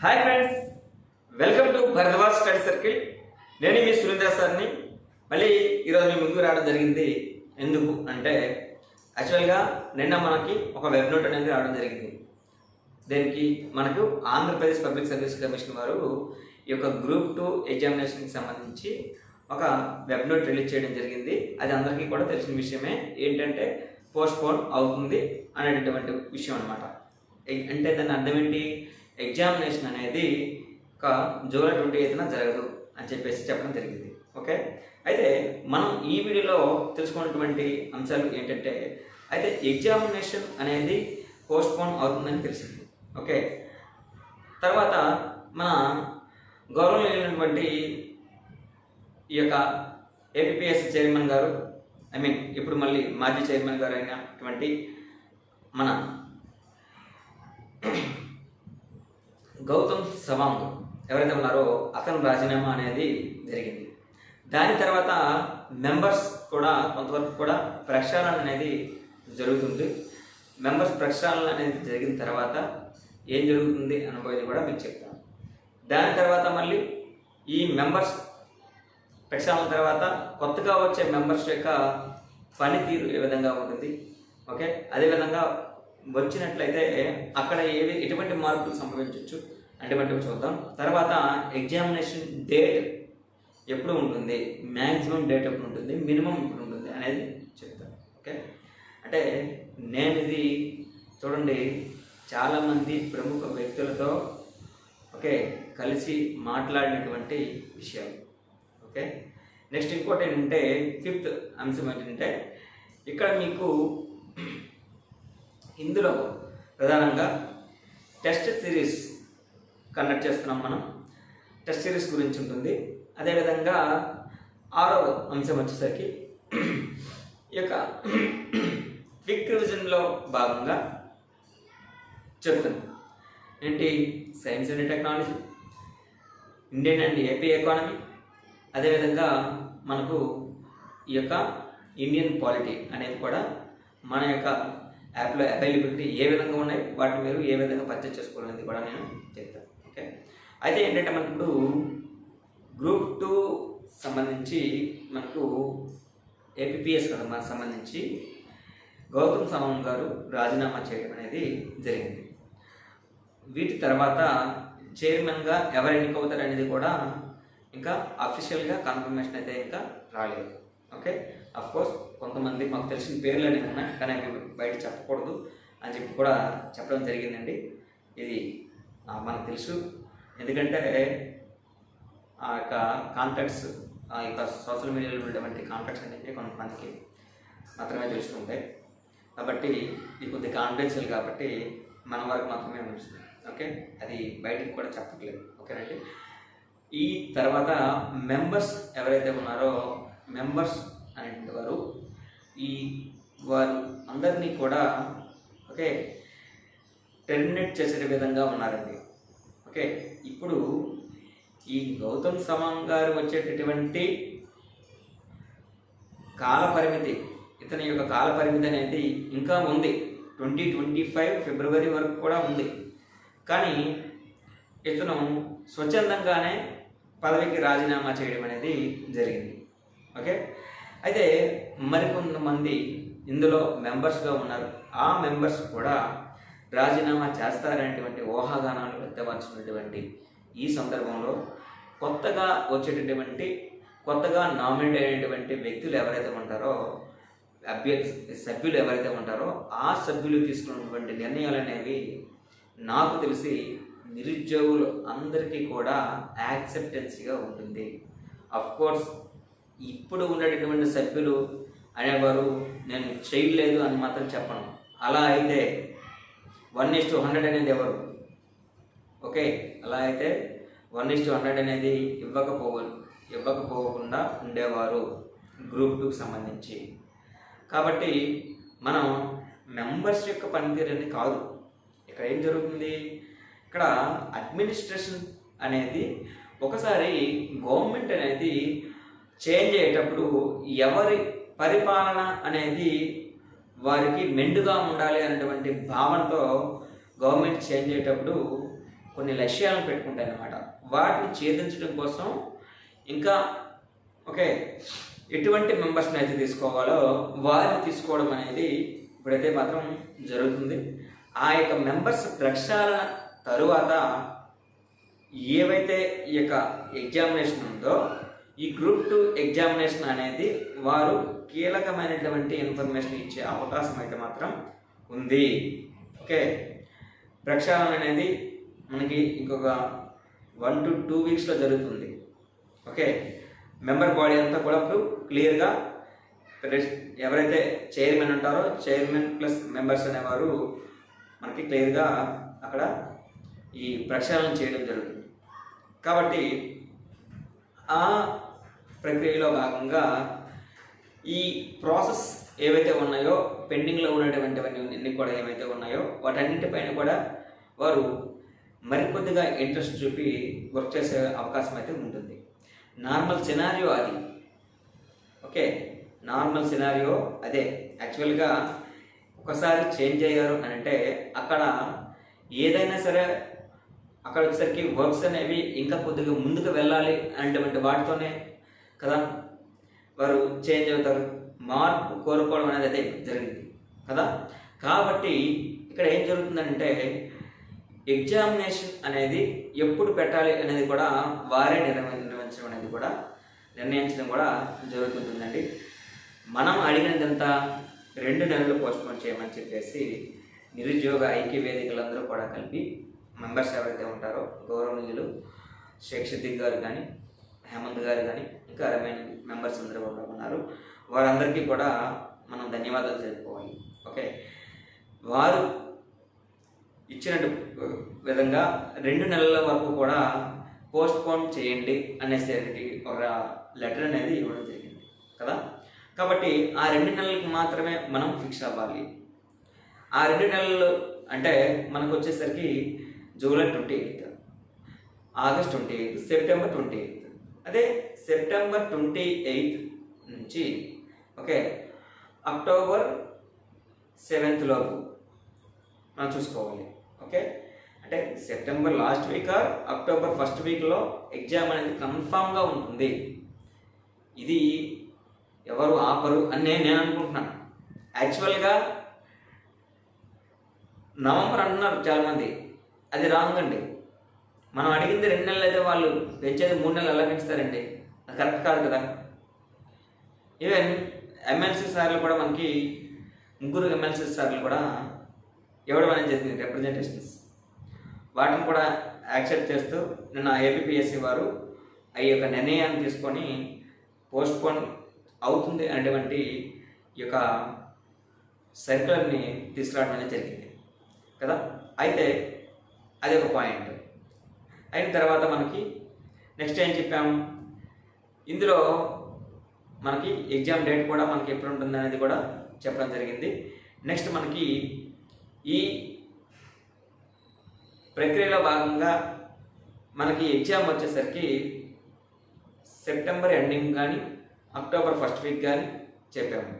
Hi friends. Welcome to Bharadwaj study circle. నేను మీ సురేంద్ర సార్ని. మళ్ళీ ఈరోజు మీ ముందుకు రావడం జరిగింది ఎందుకు అంటే యాక్చువల్గా నిన్న మనకి ఒక వెబ్ నోట్ అనేది రావడం జరిగింది. దీనికి మనకు ఆంధ్రప్రదేశ్ పబ్లిక్ సర్వీస్ కమిషన్ వారు ఈ యొక్క గ్రూప్ టూ ఎగ్జామినేషన్కి సంబంధించి ఒక వెబ్ నోట్ రిలీజ్ చేయడం జరిగింది. అది అందరికీ కూడా తెలిసిన విషయమే. ఏంటంటే పోస్ట్ పోన్ అవుతుంది అనేటటువంటి విషయం అనమాట అంటే దాని అర్థం ఏంటి? ఎగ్జామినేషన్ అనేది ఒక జూలై ట్వంటీ ఎయిత్న జరగదు అని చెప్పేసి చెప్పడం జరిగింది. ఓకే? అయితే మనం ఈ వీడియోలో తెలుసుకున్నటువంటి అంశాలు ఏంటంటే అయితే ఎగ్జామినేషన్ అనేది పోస్ట్ పోన్ అవుతుందని తెలిసింది. ఓకే? తర్వాత మన గౌరవనీయులైనటువంటి ఈ యొక్క ఏపీఎస్సీ చైర్మన్ గారు ఐ మీన్ ఇప్పుడు మళ్ళీ మాజీ చైర్మన్ గారు అయినటువంటి మన గౌతమ్ సవాంగ్ ఎవరైతే ఉన్నారో అతను రాజీనామా అనేది జరిగింది. దాని తర్వాత మెంబర్స్ కూడా కొంతవరకు కూడా ప్రక్షాళన అనేది జరుగుతుంది. మెంబర్స్ ప్రక్షాళన అనేది జరిగిన తర్వాత ఏం జరుగుతుంది అనుభవం కూడా మీకు చెప్తాను. దాని తర్వాత మళ్ళీ ఈ మెంబర్స్ ప్రక్షాళన తర్వాత కొత్తగా వచ్చే మెంబర్స్ యొక్క పనితీరు ఏ విధంగా ఉంటుంది? ఓకే? అదేవిధంగా వచ్చినట్లయితే అక్కడ ఏవి ఎటువంటి మార్పులు సంభవించవచ్చు అటువంటివి చూద్దాం. తర్వాత ఎగ్జామినేషన్ డేట్ ఎప్పుడు ఉంటుంది? మ్యాక్సిమం డేట్ ఎప్పుడు ఉంటుంది? మినిమం ఎప్పుడు ఉంటుంది? అనేది చెప్తాం. ఓకే అంటే నేను ఇది చూడండి చాలామంది ప్రముఖ వ్యక్తులతో ఓకే కలిసి మాట్లాడినటువంటి విషయాలు. ఓకే నెక్స్ట్ ఇంకోటి ఏంటంటే ఫిఫ్త్ అంశం ఏంటంటే ఇక్కడ మీకు ఇందులో ప్రధానంగా టెస్ట్ సిరీస్ కండక్ట్ చేస్తున్నాం మనం. టెస్ట్ సిరీస్ గురించి ఉంటుంది. అదేవిధంగా ఆరో అంశం వచ్చేసరికి ఈ యొక్క క్విక్ రివిజన్లో భాగంగా చెప్తున్నాం ఏంటి? Science and technology Indian and AP economy అదేవిధంగా మనకు ఈ యొక్క ఇండియన్ పాలిటీ అనేది కూడా మన యొక్క యాప్లో అవైలబిలిటీ ఏ విధంగా ఉన్నాయి వాటిని మీరు ఏ విధంగా పర్చేస్ చేసుకోవాలనేది కూడా నేను చెప్తాను. అయితే ఏంటంటే మనకు ఇప్పుడు గ్రూప్ టూ సంబంధించి మనకు ఏపీఎస్ కదా మనకు సంబంధించి గౌతమ్ సవాంగ్ గారు రాజీనామా చేయడం అనేది జరిగింది. వీటి తర్వాత చైర్మన్గా ఎవరు ఎన్నికవుతారు అనేది కూడా ఇంకా అఫీషియల్గా కన్ఫర్మేషన్ అయితే ఇంకా రాలేదు. ఓకే అఫ్కోర్స్ కొంతమంది మాకు తెలిసిన పేర్లు అనేవి ఉన్నాయి కానీ అవి బయట చెప్పకూడదు అని చెప్పి కూడా చెప్పడం జరిగిందండి. ఇది మనకు తెలుసు. ఎందుకంటే ఆ యొక్క కాంటాక్ట్స్ ఆ యొక్క సోషల్ మీడియాలో ఉండేటువంటి కాంటాక్ట్స్ అనేవి కొంతమందికి మాత్రమే తెలుస్తుంటాయి. కాబట్టి ఇది కొద్ది కాన్ఫిడెన్షియల్ కాబట్టి మన వరకు మాత్రమే ఉంటుంది ఓకే? అది బయటకు కూడా చెప్పట్లేదు. ఓకేనండి? ఈ తర్వాత మెంబర్స్ ఎవరైతే ఉన్నారో మెంబర్స్ అనేటువంటి వారు ఈ వారు అందరినీ కూడా ఓకే టెర్మినేట్ చేసే విధంగా ఉన్నారండి. ఓకే ఇప్పుడు ఈ గౌతమ్ సవాంగ్ గారు వచ్చేటటువంటి కాల పరిమితి ఇతని యొక్క కాల పరిమితి అనేది ఇంకా ఉంది. ట్వంటీ ట్వంటీ ఫైవ్ ఫిబ్రవరి వరకు కూడా ఉంది. కానీ ఇతను స్వచ్ఛందంగానే పదవికి రాజీనామా చేయడం అనేది జరిగింది. ఓకే అయితే మరికొంతమంది ఇందులో మెంబర్స్గా ఉన్నారు. ఆ మెంబర్స్ కూడా రాజీనామా చేస్తారనేటువంటి ఊహాగానాలు వ్యక్తపరచినటువంటి ఈ సందర్భంలో కొత్తగా వచ్చేటటువంటి కొత్తగా నామినేట్ అయినటువంటి వ్యక్తులు ఎవరైతే ఉంటారో అభ్యర్థి సభ్యులు ఎవరైతే ఉంటారో ఆ సభ్యులు తీసుకున్నటువంటి నిర్ణయాలు అనేవి నాకు తెలిసి నిరుద్యోగులు అందరికీ కూడా యాక్సెప్టెన్సీగా ఉంటుంది. అఫ్ కోర్స్ ఇప్పుడు ఉండేటటువంటి సభ్యులు అనేవారు నేను చేయలేదు అని మాత్రం చెప్పను. అలా అయితే వన్ ఇస్ టు హండ్రెడ్ అనేది ఎవరు? ఓకే అలా అయితే వన్ ఇస్ టు హండ్రెడ్ అనేది ఇవ్వకపో ఇవ్వకపోకుండా ఉండేవారు గ్రూప్ టూకి సంబంధించి. కాబట్టి మనం మెంబర్స్ యొక్క పనితీరు అనేది కాదు. ఇక్కడ ఏం జరుగుతుంది? ఇక్కడ అడ్మినిస్ట్రేషన్ అనేది ఒకసారి గవర్నమెంట్ అనేది చేంజ్ అయ్యేటప్పుడు ఎవరి పరిపాలన అనేది వారికి మెండుగా ఉండాలి అనేటువంటి భావనతో గవర్నమెంట్ చేంజ్ అయ్యేటప్పుడు కొన్ని లక్ష్యాలను పెట్టుకుంటాయి అన్నమాట. వాటిని ఛేదించడం కోసం ఇంకా ఓకే ఎటువంటి మెంబర్స్ని అయితే తీసుకోవాలో వారిని తీసుకోవడం అనేది ఇప్పుడైతే మాత్రం జరుగుతుంది. ఆ యొక్క మెంబర్స్ ప్రక్షాళన తరువాత ఏవైతే ఈ యొక్క ఎగ్జామినేషన్ ఉందో ఈ గ్రూప్ టూ ఎగ్జామినేషన్ అనేది వారు కీలకమైనటువంటి ఇన్ఫర్మేషన్ ఇచ్చే అవకాశం అయితే మాత్రం ఉంది. ఓకే? ప్రక్షాళన అనేది మనకి ఇంకొక వన్ టు టూ వీక్స్లో జరుగుతుంది. ఓకే? మెంబర్ బాడీ అంతా కూడా ఇప్పుడు క్లియర్గా ఎవరైతే చైర్మన్ ఉంటారో చైర్మన్ ప్లస్ మెంబర్స్ అనేవారు మనకి క్లియర్గా అక్కడ ఈ ప్రక్షాళన చేయడం జరుగుతుంది. కాబట్టి ఆ ప్రక్రియలో భాగంగా ఈ ప్రాసెస్ ఏవైతే ఉన్నాయో పెండింగ్లో ఉన్నటువంటివన్నీ కూడా ఏవైతే ఉన్నాయో వాటన్నిటిపైన కూడా వారు మరికొద్దిగా ఇంట్రెస్ట్ చూపి వర్క్ చేసే అవకాశం అయితే ఉంటుంది. నార్మల్ సినారియో అది. ఓకే? నార్మల్ సినారియో అదే. యాక్చువల్గా ఒకసారి చేంజ్ అయ్యారు అని అంటే అక్కడ ఏదైనా సరే అక్కడ వచ్చేసరికి వర్క్స్ అనేవి ఇంకా కొద్దిగా ముందుకు వెళ్ళాలి అనేటువంటి వాటితోనే కదా? వారు చేంజ్ అవుతారు. మార్పు కోరుకోవడం అనేది అదే జరిగింది. కదా? కాబట్టి ఇక్కడ ఏం జరుగుతుందంటే ఎగ్జామినేషన్ అనేది ఎప్పుడు పెట్టాలి అనేది కూడా వారే నిర్వ- నిర్వహించడం అనేది కూడా నిర్ణయించడం కూడా జరుగుతుందండి. మనం అడిగినదంతా రెండు నెలలు పోస్ట్పోన్ చేయమని చెప్పేసి నిరుద్యోగ ఐక్య వేదికలందరూ కూడా కలిపి మెంబర్స్ ఎవరైతే ఉంటారో గౌరవనీయులు షేక్ గారు కానీ హేమంత్ గారు కానీ ఇంకా రిమైనింగ్ మెంబర్స్ అందరూ కూడా ఉన్నారు. వారందరికీ కూడా మనం ధన్యవాదాలు తెలుపుకోవాలి. ఓకే? వారు ఇచ్చినట్టు విధంగా రెండు నెలల వరకు కూడా పోస్ట్ పోన్ చేయండి అనేసి ఒక లెటర్ అనేది ఇవ్వడం జరిగింది. కదా? కాబట్టి ఆ రెండు నెలలకు మాత్రమే మనం ఫిక్స్ అవ్వాలి. ఆ రెండు నెలలు అంటే మనకు వచ్చేసరికి July twenty eighth August twenty eighth September twenty eighth అదే సెప్టెంబర్ ట్వంటీ ఎయిత్ నుంచి ఓకే అక్టోబర్ సెవెంత్ లోపు మనం చూసుకోవాలి ఓకే? అంటే September last week or October first వీక్లో ఎగ్జామ్ అనేది కన్ఫామ్గా ఉంటుంది. ఇది ఎవరు ఆపరు అని నేను నేను అనుకుంటున్నాను యాక్చువల్గా నవంబర్ అంటున్నారు చాలామంది. అది రాంగ్ అండి. మనం అడిగింది రెండు నెలలు అయితే వాళ్ళు పెంచేది మూడు నెలలు ఎలా పెంచుతారండి. అది కరెక్ట్ కాదు కదా. ఈవెన్ ఎమ్మెల్సీ సార్లు కూడా మనకి ముగ్గురు ఎమ్మెల్సీ సార్లు కూడా ఇవ్వడం అనేది జరిగింది రిప్రజెంటేషన్స్ వాటిని కూడా యాక్సెప్ట్ చేస్తూ నిన్న ఏపీఎస్సీ వారు ఆ యొక్క నిర్ణయాన్ని తీసుకొని పోస్ట్పోన్ అవుతుంది అనేటువంటి ఈ యొక్క సర్కులర్ని తీసుకురావడం అనేది జరిగింది. కదా? అయితే అది ఒక పాయింట్ అయిన తర్వాత మనకి నెక్స్ట్ ఏం చెప్పాం ఇందులో మనకి ఎగ్జామ్ డేట్ కూడా మనకి ఎప్పుడు ఉంటుంది అనేది కూడా చెప్పడం జరిగింది. నెక్స్ట్ మనకి ఈ ప్రక్రియలో భాగంగా మనకి ఎగ్జామ్ వచ్చేసరికి సెప్టెంబర్ ఎండింగ్ కానీ అక్టోబర్ ఫస్ట్ వీక్ కానీ చెప్పాము.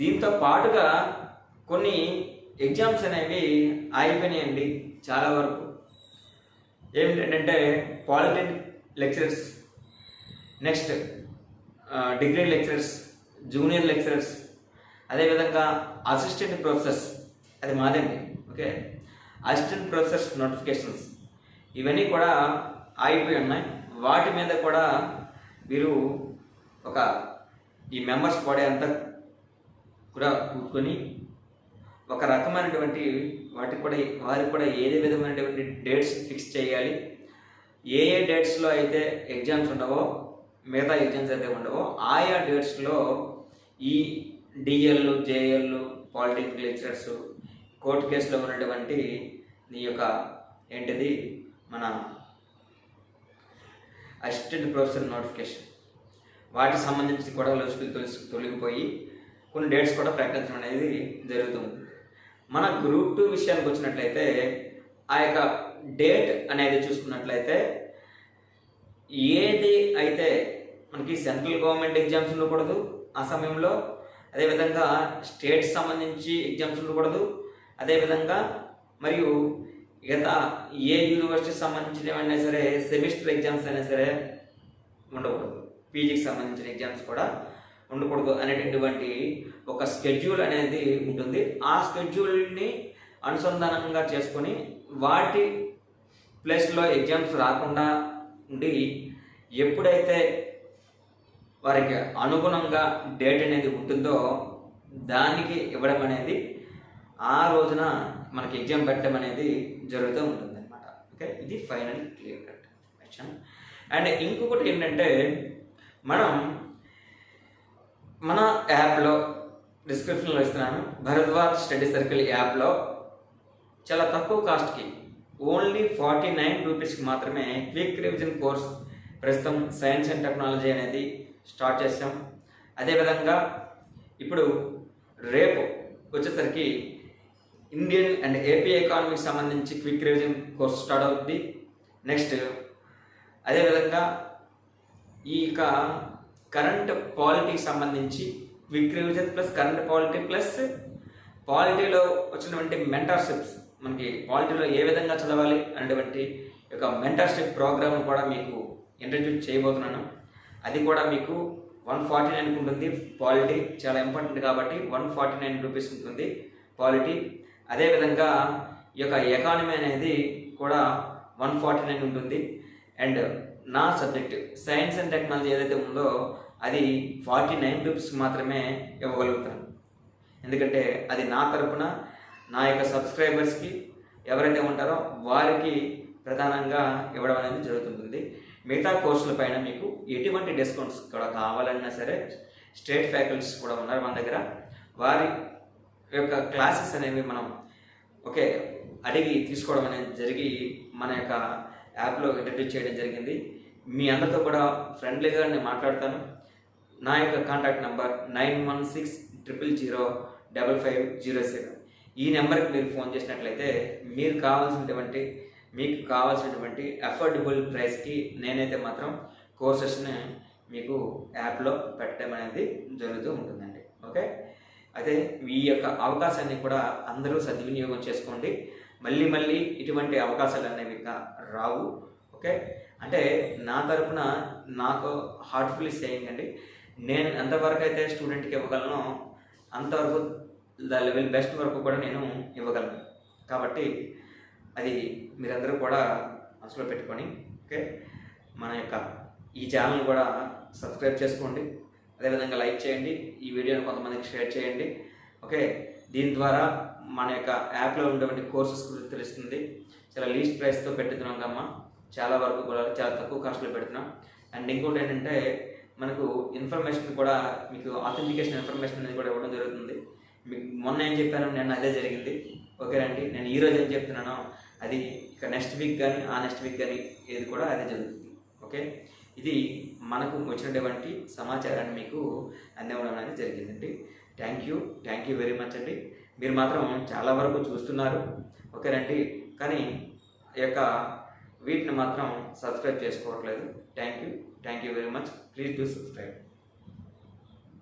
దీంతో పాటుగా కొన్ని ఎగ్జామ్స్ అనేవి ఆగిపోయినాయండి చాలా వరకు. ఏమిటంటే polytechnic lecturers next degree lecturers junior lecturers అదేవిధంగా అసిస్టెంట్ ప్రొఫెసర్స్ అది మాదండి ఓకే అసిస్టెంట్ ప్రొఫెసర్స్ నోటిఫికేషన్స్ ఇవన్నీ కూడా ఆగిపోయి ఉన్నాయి. వాటి మీద కూడా వీరు ఒక ఈ మెంబర్స్ బాడీ అంతా కూడా కూర్చొని ఒక రకమైనటువంటి వాటికి కూడా వారికి కూడా ఏదే విధమైనటువంటి డేట్స్ ఫిక్స్ చేయాలి. ఏ ఏ డేట్స్లో అయితే ఎగ్జామ్స్ ఉండవో మిగతా ఎగ్జామ్స్ అయితే ఉండవో ఆయా డేట్స్లో ఈ DL JL polytechnic lecturers court కేసులో ఉన్నటువంటి నీ యొక్క ఏంటిది? మన అసిస్టెంట్ ప్రొఫెసర్ నోటిఫికేషన్ వాటికి సంబంధించి కూడా లొసుగులు తొలసి తొలగిపోయి కొన్ని డేట్స్ కూడా ప్రకటించడం అనేది జరుగుతుంది. మన గ్రూప్ టూ విషయానికి వచ్చినట్లయితే ఆ యొక్క డేట్ అనేది చూసుకున్నట్లయితే ఏది అయితే మనకి సెంట్రల్ గవర్నమెంట్ ఎగ్జామ్స్ ఉండకూడదు ఆ సమయంలో అదేవిధంగా స్టేట్ సంబంధించి ఎగ్జామ్స్ ఉండకూడదు అదేవిధంగా మరియు గత ఏ యూనివర్సిటీకి సంబంధించినవైనా సరే సెమిస్టర్ ఎగ్జామ్స్ అయినా సరే ఉండకూడదు. పీజీకి సంబంధించిన ఎగ్జామ్స్ కూడా ఉండకూడదు అనేటటువంటి ఒక స్కెడ్యూల్ అనేది ఉంటుంది. ఆ స్కెడ్యూల్ని అనుసంధానంగా చేసుకొని వాటి ప్లేస్లో ఎగ్జామ్స్ రాకుండా ఉండి ఎప్పుడైతే వారికి అనుగుణంగా డేట్ అనేది ఉంటుందో దానికి ఇవ్వడం అనేది ఆ రోజున మనకి ఎగ్జామ్ పెట్టడం అనేది జరుగుతూ ఉంటుంది అనమాట ఓకే ఇది final clear cut question and ఇంకొకటి ఏంటంటే మనం మన యాప్లో డిస్క్రిప్షన్లో ఇస్తున్నాను. భరద్వాజ్ స్టడీ సర్కిల్ యాప్లో చాలా తక్కువ కాస్ట్కి ఓన్లీ ఫార్టీ నైన్ రూపీస్కి మాత్రమే క్విక్ రివిజన్ కోర్స్ ప్రస్తుతం సైన్స్ అండ్ టెక్నాలజీ అనేది స్టార్ట్ చేసాం అదేవిధంగా ఇప్పుడు రేపు వచ్చేసరికి ఇండియన్ అండ్ ఏపీ ఎకానమీకి సంబంధించి క్విక్ రివిజన్ కోర్స్ స్టార్ట్ అవుతుంది నెక్స్ట్ అదేవిధంగా ఈ యొక్క కరెంట్ పాలిటీకి సంబంధించి quick plus current polity plus పాలిటీలో వచ్చినటువంటి మెంటర్షిప్స్. మనకి పాలిటీలో ఏ విధంగా చదవాలి అనేటువంటి యొక్క మెంటర్షిప్ ప్రోగ్రామ్ కూడా మీకు ఇంట్రడ్యూస్ చేయబోతున్నాను. అది కూడా మీకు వన్ ఫార్టీ నైన్కి ఉంటుంది. పాలిటీ చాలా ఇంపార్టెంట్ కాబట్టి వన్ ఫార్టీ నైన్ రూపీస్ ఉంటుంది పాలిటీ. అదేవిధంగా ఈ యొక్క ఎకానమీ అనేది కూడా వన్ ఫార్టీ నైన్ ఉంటుంది. అండ్ నా సబ్జెక్ట్ సైన్స్ అండ్ టెక్నాలజీ ఏదైతే ఉందో అది ఫార్టీ నైన్ రూపీస్ మాత్రమే ఇవ్వగలుగుతాను ఎందుకంటే అది నా తరపున నా యొక్క సబ్స్క్రైబర్స్కి ఎవరైతే ఉంటారో వారికి ప్రధానంగా ఇవ్వడం అనేది జరుగుతుంది మిగతా కోర్సుల పైన మీకు ఎటువంటి డిస్కౌంట్స్ కూడా కావాలన్నా సరే స్టేట్ ఫ్యాకల్టీస్ కూడా ఉన్నారు మన దగ్గర. వారి యొక్క క్లాసెస్ అనేవి మనం ఓకే అడిగి తీసుకోవడం అనేది జరిగి మన యొక్క యాప్లో ఇంట్రడ్యూస్ చేయడం జరిగింది. మీ అందరితో కూడా ఫ్రెండ్లీగా నేను మాట్లాడతాను. నా యొక్క contact number nine one six triple zero double five zero seven ఈ నెంబర్కి మీరు ఫోన్ చేసినట్లయితే మీరు కావాల్సినటువంటి మీకు కావాల్సినటువంటి అఫోర్డబుల్ ప్రైస్కి నేనైతే మాత్రం కోర్సెస్ని మీకు యాప్లో పెట్టడం అనేది జరుగుతూ ఉంటుందండి. ఓకే? అయితే ఈ యొక్క అవకాశాన్ని కూడా అందరూ సద్వినియోగం చేసుకోండి. మళ్ళీ మళ్ళీ ఇటువంటి అవకాశాలు అనేవి ఇంకా రావు. ఓకే? అంటే నా తరపున నాకు హార్ట్ఫుల్లీ సేయింగ్ అండి నేను ఎంతవరకు అయితే స్టూడెంట్కి ఇవ్వగలను అంతవరకు ద లెవెల్ బెస్ట్ వరకు కూడా నేను ఇవ్వగలను. కాబట్టి అది మీరందరూ కూడా మనసులో పెట్టుకొని ఓకే? మన యొక్క ఈ ఛానల్ కూడా సబ్స్క్రైబ్ చేసుకోండి. అదేవిధంగా లైక్ చేయండి. ఈ వీడియోని కొంతమందికి షేర్ చేయండి. ఓకే? దీని ద్వారా మన యొక్క యాప్లో ఉన్నటువంటి కోర్సెస్ గురించి తెలుస్తుంది. చాలా లీస్ట్ ప్రైస్తో పెట్టుతున్నాం కమ్మా చాలా వరకు కూడా చాలా తక్కువ కాస్ట్లో పెడుతున్నాం. అండ్ ఇంకోటి ఏంటంటే మనకు ఇన్ఫర్మేషన్ కూడా మీకు ఆథెంటికేషన్ ఇన్ఫర్మేషన్ అనేది కూడా ఇవ్వడం జరుగుతుంది. మీకు మొన్న ఏం చెప్పాను నేను అదే జరిగింది. ఓకేనండి నేను ఈ రోజు ఏం చెప్తున్నానో అది ఇక నెక్స్ట్ వీక్ కానీ ఆ నెక్స్ట్ వీక్ కానీ ఏది కూడా అదే జరుగుతుంది. ఓకే? ఇది మనకు వచ్చినటువంటి సమాచారాన్ని మీకు అందివ్వడం అనేది జరిగిందండి. Thank you thank you very much అండి. మీరు మాత్రం చాలా వరకు చూస్తున్నారు. ఓకేనండి కానీ ఈ యొక్క వీటిని మాత్రం సబ్స్క్రైబ్ చేసుకోవట్లేదు. Thank you thank you very much please do subscribe